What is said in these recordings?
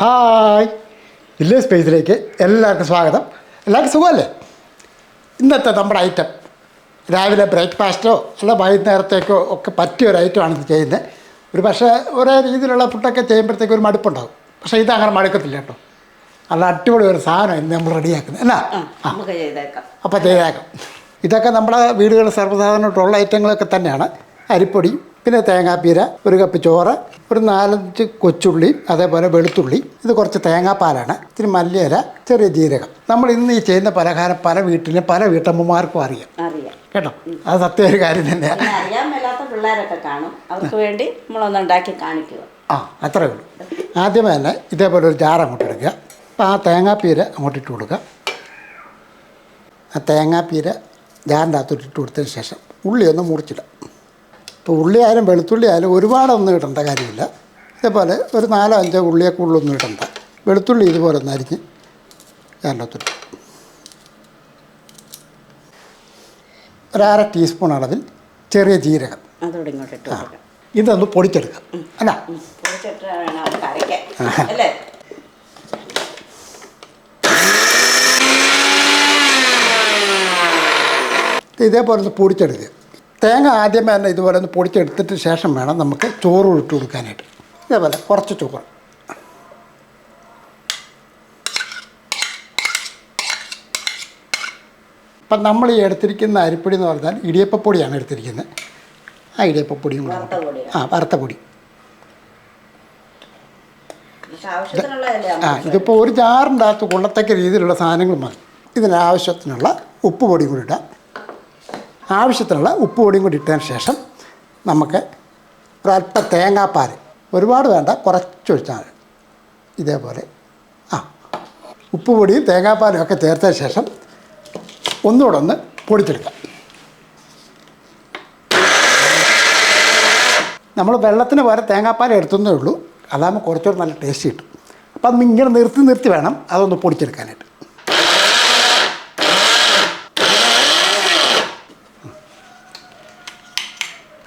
Hi. Village സ്പേസിലേക്ക് എല്ലാവർക്കും സ്വാഗതം. എല്ലാവർക്കും സുഖമല്ലേ? ഇന്നത്തെ നമ്മുടെ ഐറ്റം രാവിലെ ബ്രേക്ക്ഫാസ്റ്റോ അല്ല വൈകുന്നേരത്തേക്കോ ഒക്കെ പറ്റിയ ഒരു ഐറ്റമാണ് ഇത് ചെയ്യുന്നത്. ഒരു പക്ഷേ ഒരേ രീതിയിലുള്ള ഫുഡൊക്കെ ചെയ്യുമ്പോഴത്തേക്ക് ഒരു മടുപ്പുണ്ടാകും പക്ഷേ ഇത് അങ്ങനെ മടുക്കത്തില്ല കേട്ടോ. നല്ല അടിപൊളി ഒരു സാധനം ഇന്ന് നമ്മൾ റെഡിയാക്കുന്നത്. എന്നാ? അപ്പോൾ ചെയ്തേക്കാം. ഇതൊക്കെ നമ്മുടെ വീടുകളിൽ സർവസാധാരണമായിട്ടുള്ള ഐറ്റങ്ങളൊക്കെ തന്നെയാണ്. അരിപ്പൊടി പിന്നെ തേങ്ങാപ്പീര ഒരു കപ്പ് ചോറ് ഒരു നാലഞ്ച് കൊച്ചുള്ളി അതേപോലെ വെളുത്തുള്ളി. ഇത് കുറച്ച് തേങ്ങാപ്പാലാണ്. ഇത്തിരി മല്ലിയില ചെറിയ ജീരകം. നമ്മൾ ഇന്ന് ഈ ചെയ്യുന്ന പലഹാരം പല വീട്ടിലും പല വീട്ടമ്മമാർക്കും അറിയാം. കേട്ടോ? അത് സത്യ ഒരു കാര്യം തന്നെയാണ് പിന്നെ അറിയാൻ മേലാത്ത പിള്ളേരൊക്കെ കാണും. അവർക്ക് വേണ്ടി നമ്മളൊന്ന് ഉണ്ടാക്കി കാണിക്കുക. ആ അത്രേ ഉള്ളൂ. ആദ്യമേ തന്നെ ഇതേപോലെ ഒരു ജാർ അങ്ങോട്ട് എടുക്കുക അപ്പോൾ ആ തേങ്ങാപ്പീര അങ്ങോട്ട് ഇട്ട് കൊടുക്കുക. ആ തേങ്ങാപ്പീര ജാറിന്റെ അകത്തോട്ട് ഇട്ട് കൊടുത്തതിന് ശേഷം ഉള്ളി ഒന്ന് മുറിച്ചിടാം ഇപ്പോൾ ഉള്ളി ആയാലും വെളുത്തുള്ളി ആയാലും ഒരുപാടൊന്നും ഇടേണ്ട കാര്യമില്ല. ഇതേപോലെ ഒരു നാലോ അഞ്ചോ ഉള്ളിയൊക്കെ ഉള്ളൊന്നും ഇടണ്ട. വെളുത്തുള്ളി ഇതുപോലെ ഒന്ന് അരിഞ്ഞ് ജാറിന്റെ അകത്തോട്ട് ഇടും. ഒരു അര ടീസ്പൂൺ അളവിൽ ചെറിയ ജീരകം ഇതൊന്ന് പൊടിച്ചെടുക്കാം. അല്ലേ? ഇതേപോലെ ഒന്ന് പൊടിച്ചെടുക്കുക തേങ്ങ ആദ്യമേ തന്നെ ഇതുപോലെ ഒന്ന് പൊടിച്ചെടുത്തിട്ട് ശേഷം വേണം നമുക്ക് ചോറ് ഇട്ട് കൊടുക്കാനായിട്ട്. ഇതേപോലെ കുറച്ച് ചോറ്. അപ്പം നമ്മൾ ഈ എടുത്തിരിക്കുന്ന അരിപ്പൊടി എന്ന് പറഞ്ഞാൽ ഇടിയപ്പപ്പൊടിയാണ് എടുത്തിരിക്കുന്നത്. ആ ഇടിയപ്പപ്പൊടിയും കൂടെ ആ വറുത്ത പൊടി. ആ ഇതിപ്പോൾ ഒരു ജാറിന്റെ അകത്ത് കൊള്ളത്തക്ക രീതിയിലുള്ള സാധനങ്ങൾ മതി. ഇതിനാവശ്യത്തിനുള്ള ഉപ്പ് പൊടി കൂടി ഇടാം. ആവശ്യത്തിനുള്ള ഉപ്പ് പൊടിയും കൂടി ഇട്ടതിന് ശേഷം നമുക്ക് ഒരല്പം തേങ്ങാപ്പാൽ ഒരുപാട് വേണ്ട കുറച്ചൊഴിച്ചാൽ ഇതേപോലെ. ആ ഉപ്പ് പൊടിയും തേങ്ങാപ്പാലും ഒക്കെ ചേർത്തതിന് ശേഷം ഒന്നുകൂടെ ഒന്ന് പൊടിച്ചെടുക്കാം. നമ്മൾ വെള്ളത്തിന് പകരം തേങ്ങാപ്പാൽ എടുത്തതേ ഉള്ളൂ. അതാകുമ്പോൾ കുറച്ചുകൂടെ നല്ല ടേസ്റ്റ് കിട്ടും. അപ്പം അത് ഇങ്ങനെ നിർത്തി നിർത്തി വേണം അതൊന്ന് പൊടിച്ചെടുക്കാനായിട്ട്.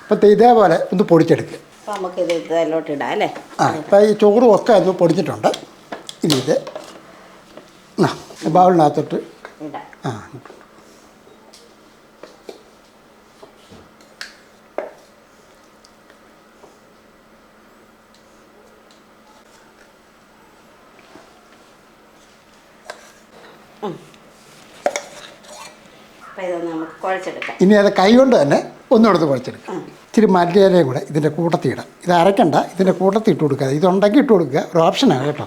അപ്പം ഇതേപോലെ ഒന്ന് പൊടിച്ചെടുക്കുക അപ്പം നമുക്ക് ഇത് ഇതിലോട്ട് ഇടാം അല്ലേ? ആ ഇപ്പം ഈ ചോറും ഒക്കെ ഒന്ന് പൊടിച്ചിട്ടുണ്ട്. ഇനി ഇത് ആ ബൗളിനകത്തോട്ട് ആ. ഇനി അത് കൈ കൊണ്ട് തന്നെ ഒന്നുകൊടുത്ത് കുഴച്ചെടുക്കുക ഇച്ചിരി മല്ലിയിലയും കൂടെ ഇതിന്റെ കൂട്ടത്തിൽ ഇടാം. ഇത് അരക്കണ്ട ഇതിന്റെ കൂട്ടത്തിൽ ഇട്ട് കൊടുക്കുക. ഇതുണ്ടെങ്കിൽ ഇട്ട് കൊടുക്കുക. ഒരു ഓപ്ഷനാണ് കേട്ടോ.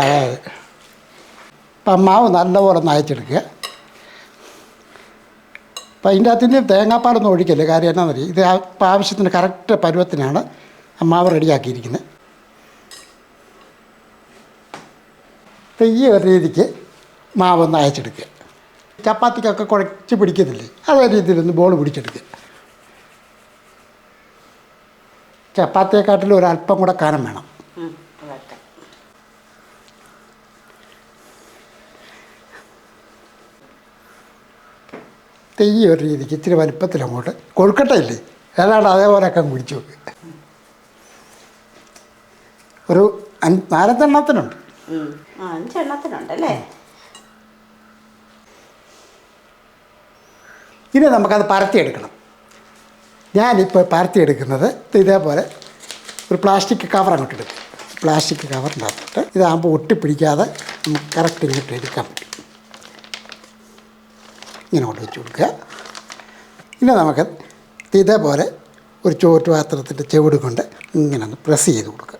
അതെ അതെ. അപ്പം മാവ് നല്ലപോലെ നയച്ചെടുക്കുക അപ്പം അതിന്റെ അകത്ത് ഇനി തേങ്ങാപ്പാലൊന്നും ഒഴിക്കല്ലേ? കാര്യം എന്നാന്ന് അറിയാം ഇത് ഇപ്പം ആവശ്യത്തിന് കറക്റ്റ് പരുവത്തിനാണ് മാവ് റെഡിയാക്കിയിരിക്കുന്നത്. അപ്പം ഈ ഒരു രീതിക്ക് മാവ് നയച്ചെടുക്കുക അയച്ചെടുക്കുക. ചപ്പാത്തിക്കൊക്കെ കുഴച്ച് പിടിക്കത്തില്ലേ? അതേ രീതിയിൽ ഒന്ന് ബോൾ പിടിച്ചെടുക്കുക ചപ്പാത്തിയെക്കാട്ടിലും ഒരല്പം കൂടെ കനം വേണം. തെയ്യ ഒരു രീതിക്ക് ഇച്ചിരി വലിപ്പത്തിൽ അങ്ങോട്ട് കൊഴുക്കട്ടയില്ലേ ഏതാണ്ട് അതേപോലെ ഒക്കെ കുടിച്ചു നോക്ക് ഒരു. ആ അഞ്ചെണ്ണത്തിനുണ്ടല്ലേ ഇനി നമുക്കത് പരത്തിയെടുക്കണം. ഞാനിപ്പോൾ പരത്തിയെടുക്കുന്നത് ഇതേപോലെ ഒരു പ്ലാസ്റ്റിക് കവർ അങ്ങോട്ട് എടുക്കും. പ്ലാസ്റ്റിക് കവറിനകത്തിട്ട് ഇതാകുമ്പോൾ ഒട്ടിപ്പിടിക്കാതെ നമുക്ക് കറക്റ്റ് ഇങ്ങോട്ട് എടുക്കാൻ പറ്റും. ഇങ്ങനെ കൊണ്ട് വെച്ച് കൊടുക്കുക. ഇനി നമുക്ക് ഇതേപോലെ ഒരു ചോറ്റ് പാത്രത്തിന്റെ ചെവിട് കൊണ്ട് ഇങ്ങനെ ഒന്ന് പ്രസ് ചെയ്ത് കൊടുക്കുക.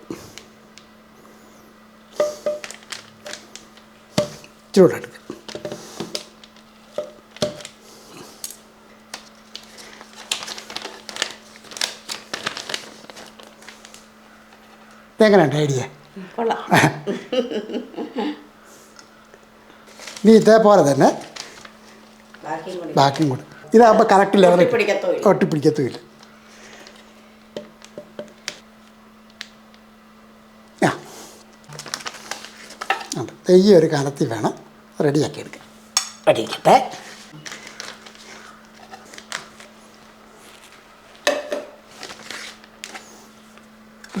ചൂടെടുക്കുക. ഇതെങ്ങനെയുണ്ട് ഐഡിയ. നീ ഇതേപോലെ തന്നെ ബാക്കിയും കൂടി. ഇതാകുമ്പോൾ കറക്റ്റ് ലെവൽ ഒട്ടിപ്പിടിക്കത്തുമില്ല. ആ. ഈ ഒരു കാലത്തിൽ വേണം റെഡിയാക്കി എടുക്കാം റെഡിയാക്കട്ടെ.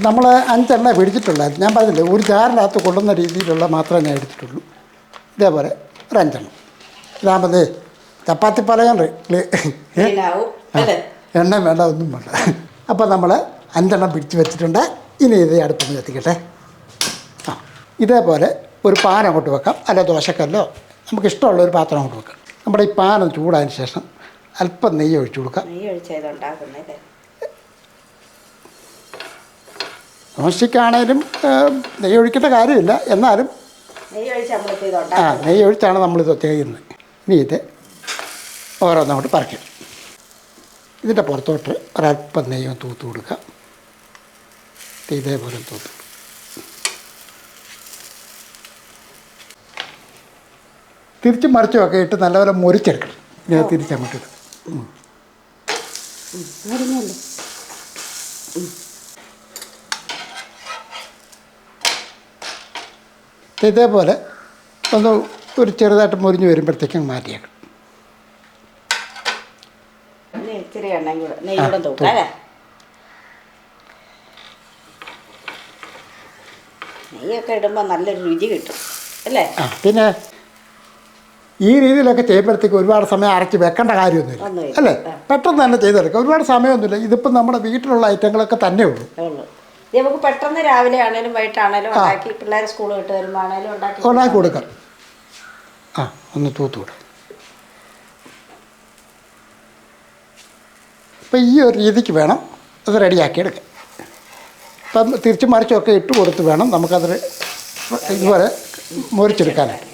നമ്മൾ അഞ്ചെണ്ണ പിടിച്ചിട്ടുള്ളായിരുന്നു ഞാൻ പറഞ്ഞില്ലേ ഒരു ജാറിനകത്ത് കൊള്ളുന്ന രീതിയിലുള്ള മാത്രമേ ഞാൻ എടുത്തിട്ടുള്ളൂ. ഇതേപോലെ ഒരു അഞ്ചെണ്ണം. ഇതാകുമ്പോൾ ചപ്പാത്തി ക്ലീനാവും എണ്ണ വേണ്ട ഒന്നും വേണ്ട. അപ്പോൾ നമ്മൾ അഞ്ചെണ്ണം പിടിച്ച് വെച്ചിട്ടുണ്ട്. ഇനി ഇത് അടുപ്പൊന്ന് കത്തിക്കട്ടെ. ആ ഇതേപോലെ ഒരു പാൻ അങ്ങോട്ട് വെക്കാം. അല്ല ദോശക്കല്ലോ. നമുക്ക് ഇഷ്ടമുള്ള ഒരു പാത്രം അങ്ങോട്ട് വെക്കാം. നമ്മുടെ ഈ പാനം ചൂടായതിന് ശേഷം അല്പം നെയ്യ് ഒഴിച്ചു കൊടുക്കാം. നെയ്യ് ഒഴിച്ചത് നോൺസ്റ്റിക്കാണേലും നെയ്യ് ഒഴിക്കേണ്ട കാര്യമില്ല. എന്നാലും ആ നെയ്യ് ഒഴിച്ചാണ് നമ്മളിത് ചെയ്യുന്നത്. ഇനി ഇത് ഓരോന്നങ്ങോട്ട് പറിക്കും. ഇതിന്റെ പുറത്തോട്ട് ഒരല്പം നെയ്യ് തൂത്ത് കൊടുക്കുക. ഇതേപോലെ തൂത്ത്. തിരിച്ചും മറിച്ചും ഒക്കെ ഇട്ട് നല്ലപോലെ മുറിച്ചെടുക്കണം. ഞാൻ തിരിച്ചങ്ങോട്ട് ഇടും ഇതേപോലെ ഒന്ന് ഒരു ചെറുതായിട്ട് മുറിഞ്ഞ് വരുമ്പോഴത്തേക്കും മാറ്റിയേക്കും ഇനി ഇച്ചിരി എണ്ണയും കൂടെ നെയ്യ് കൂടെ തൂക്കാം അല്ലേ? നെയ്യൊക്കെ ഇടുമ്പോൾ നല്ലൊരു രുചി കിട്ടും അല്ലേ? ആ പിന്നെ ഈ രീതിയിലൊക്കെ ചെയ്യുമ്പോഴത്തേക്ക് ഒരുപാട് സമയം അരച്ച് വെക്കേണ്ട കാര്യമൊന്നുമില്ല. അല്ലേ. പെട്ടെന്ന് തന്നെ ചെയ്തെടുക്കാം. ഒരുപാട് സമയമൊന്നുമില്ല. ഇതിപ്പോൾ നമ്മുടെ വീട്ടിലുള്ള ഐറ്റങ്ങളൊക്കെ തന്നെ ഉള്ളൂ. നമുക്ക് പെട്ടെന്ന് രാവിലെ ആണേലും വൈകിട്ടാണേലും ഉണ്ടാക്കി പിള്ളേർ സ്കൂൾ വിട്ട് വരുമ്പോൾ ആണേലും ഉണ്ടാക്കി ഉണ്ടാക്കി കൊടുക്കാം. ആ ഒന്ന് തൂത്തുകൂടെ അപ്പം ഈ ഒരു രീതിക്ക് വേണം അത് റെഡിയാക്കി എടുക്കാൻ അപ്പം തിരിച്ചും മറിച്ചൊക്കെ ഇട്ട് കൊടുത്ത് വേണം നമുക്കത് ഇതുപോലെ മുറിച്ചെടുക്കാനായിട്ട്.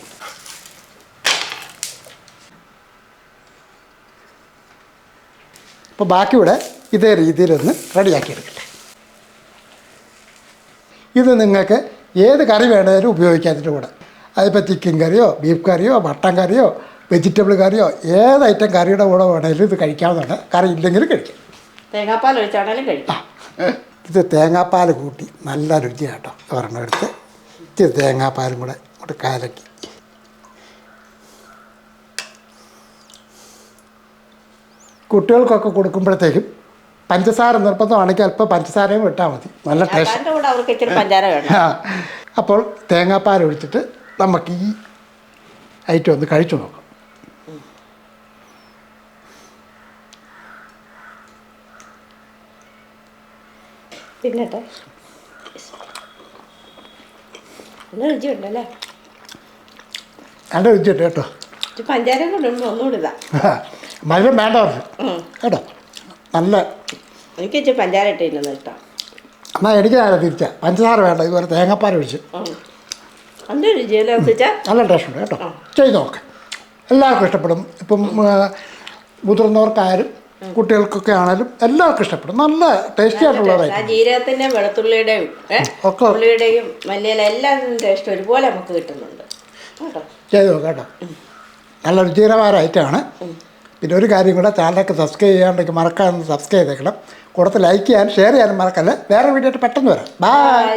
അപ്പോൾ ബാക്കിയുടെ ഇതേ രീതിയിലൊന്ന് റെഡിയാക്കി എടുക്കട്ടെ ഇത് നിങ്ങൾക്ക് ഏത് കറി വേണമെങ്കിലും ഉപയോഗിക്കാം ഇതിന്റെ കൂടെ. അതിപ്പോൾ ചിക്കൻ കറിയോ ബീഫ് കറിയോ മട്ടൻ കറിയോ വെജിറ്റബിൾ കറിയോ ഏത് ഐറ്റം കറിയുടെ കൂടെ വേണമെങ്കിലും ഇത് കഴിക്കാവുന്നതാണ്. കറി ഇല്ലെങ്കിലും കഴിക്കാം. തേങ്ങാപ്പാൽ ഒഴിച്ചാണെങ്കിലും കഴിക്കാം. ഇത് തേങ്ങാപ്പാൽ കൂട്ടി നല്ല രുചിയാട്ടോ ഒരെണ്ണം എടുത്ത് ഇത്തിരി തേങ്ങാപ്പാലും കൂടെ ഇങ്ങോട്ട് കാലക്കി. കുട്ടികൾക്കൊക്കെ കൊടുക്കുമ്പോഴത്തേക്കും പഞ്ചസാര നിർബന്ധമാണെങ്കിൽ അല്പം പഞ്ചസാരയും ഇട്ടാൽ മതി. നല്ല ടേസ്റ്റ് അപ്പോൾ തേങ്ങാപ്പാൽ ഒഴിച്ചിട്ട് നമുക്ക് ഈ ഐറ്റം ഒന്ന് കഴിച്ചു നോക്കാം. പിന്നട്ടെ നല്ല രുചിയുണ്ടല്ലേ നല്ല രുചിയുണ്ട് കേട്ടോ. പഞ്ചാര കൂടെ ഒന്നുകൂടി മധുരം വേണ്ട കേട്ടോ. നല്ല എനിക്ക് ഇച്ചിരി പഞ്ചാര ഇട്ടിരുന്നത് ഇഷ്ടം. എന്നാൽ എനിക്ക് നേരെ തിരിച്ച. പഞ്ചസാര വേണ്ട ഇതുപോലെ തേങ്ങാപ്പാൽ ഒഴിച്ച്. നല്ല രുചിയല്ലേ വെച്ചാൽ നല്ല ടേസ്റ്റ് ഉണ്ട് കേട്ടോ. ചെയ്ത് നോക്ക്. എല്ലാവർക്കും ഇഷ്ടപ്പെടും. ഇപ്പം മുതിർന്നവർക്കായാലും കുട്ടികൾക്കൊക്കെ ആണെങ്കിലും എല്ലാവർക്കും ഇഷ്ടപ്പെടും. നല്ല ടേസ്റ്റി ആയിട്ടുള്ളതായി ജീരകത്തിന്റെയും വെളുത്തുള്ളിയുടെയും ഒക്കെ. ഉള്ളിയുടെയും മല്ലിയില എല്ലാം ടേസ്റ്റ് ഒരുപോലെ നമുക്ക് കിട്ടുന്നുണ്ട്. കേട്ടോ? ചെയ്ത് നോക്കാം കേട്ടോ. നല്ല രുചികരമായ ഐറ്റമാണ് പിന്നെ ഒരു കാര്യം കൂടെ ചാനലൊക്കെ സബ്സ്ക്രൈബ് ചെയ്യാണ്ടെങ്കിൽ മറക്കാതെ സബ്സ്ക്രൈബ് ചെയ്തേക്കണം. കൂടത്തിൽ ലൈക്ക് ചെയ്യാനും ഷെയർ ചെയ്യാനും മറക്കല്ലേ. വേറെ വീഡിയോ പെട്ടെന്ന് വരാം. ബൈ